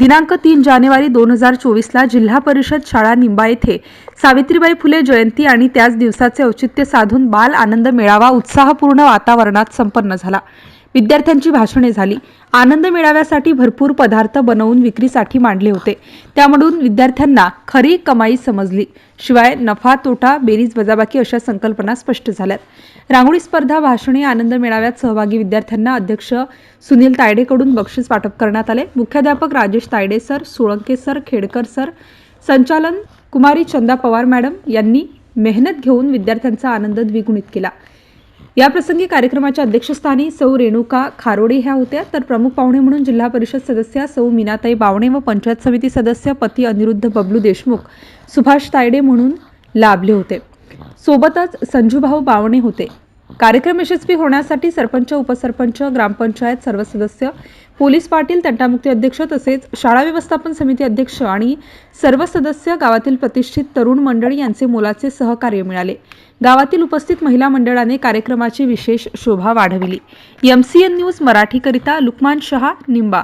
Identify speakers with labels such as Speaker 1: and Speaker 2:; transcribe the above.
Speaker 1: दिनांक तीन जानेवारी दोन हजार चोवीसला जिल्हा परिषद शाळा निंबा येथे सावित्रीबाई फुले जयंती आणि त्याच दिवसाचे औचित्य साधून बाल आनंद मेळावा उत्साहपूर्ण वातावरणात संपन्न झाला. विद्यार्थ्यांची भाषणे झाली. आनंद मिळाव्यासाठी भरपूर पदार्थ बनवून विक्रीसाठी मांडले होते. त्यामधून विद्यार्थ्यांना खरी कमाई समजली. शिवाय नफा तोटा बेरीज वजाबाकी अशा संकल्पना स्पष्ट झाल्यात. रांगोळी स्पर्धा भाषणे आनंद मेळाव्यात सहभागी विद्यार्थ्यांना अध्यक्ष सुनील तायडेकडून बक्षीस वाटप करण्यात आले. मुख्याध्यापक Rajesh Tayade sir Solanke sir Khedkar sir संचालन कुमारी चंदा पवार मॅडम यांनी मेहनत घेऊन विद्यार्थ्यांचा आनंद द्विगुणित केला. याप्रसंगी कार्यक्रमाच्या अध्यक्षस्थानी सौ रेणुका खारोडे ह्या होत्या. तर प्रमुख पाहुणे म्हणून जिल्हा परिषद सदस्या सौ मीनाताई बावणे व पंचायत समिती सदस्य पती अनिरुद्ध बबलू देशमुख सुभाष तायडे म्हणून लाभले होते. सोबतच संजूभाऊ बावणे होते. कार्यक्रम यशस्वी होण्यासाठी सरपंच उपसरपंच ग्रामपंचायत सर्व सदस्य पोलीस पाटील तंटामुक्ती अध्यक्ष तसेच शाळा व्यवस्थापन समिती अध्यक्ष आणि सर्व सदस्य गावातील प्रतिष्ठित तरुण मंडळी यांचे मोलाचे सहकार्य मिळाले. गावातील उपस्थित महिला मंडळाने कार्यक्रमाची विशेष शोभा वाढविली. एमसीएन न्यूज मराठीकरिता लुकमान शहा निंबा.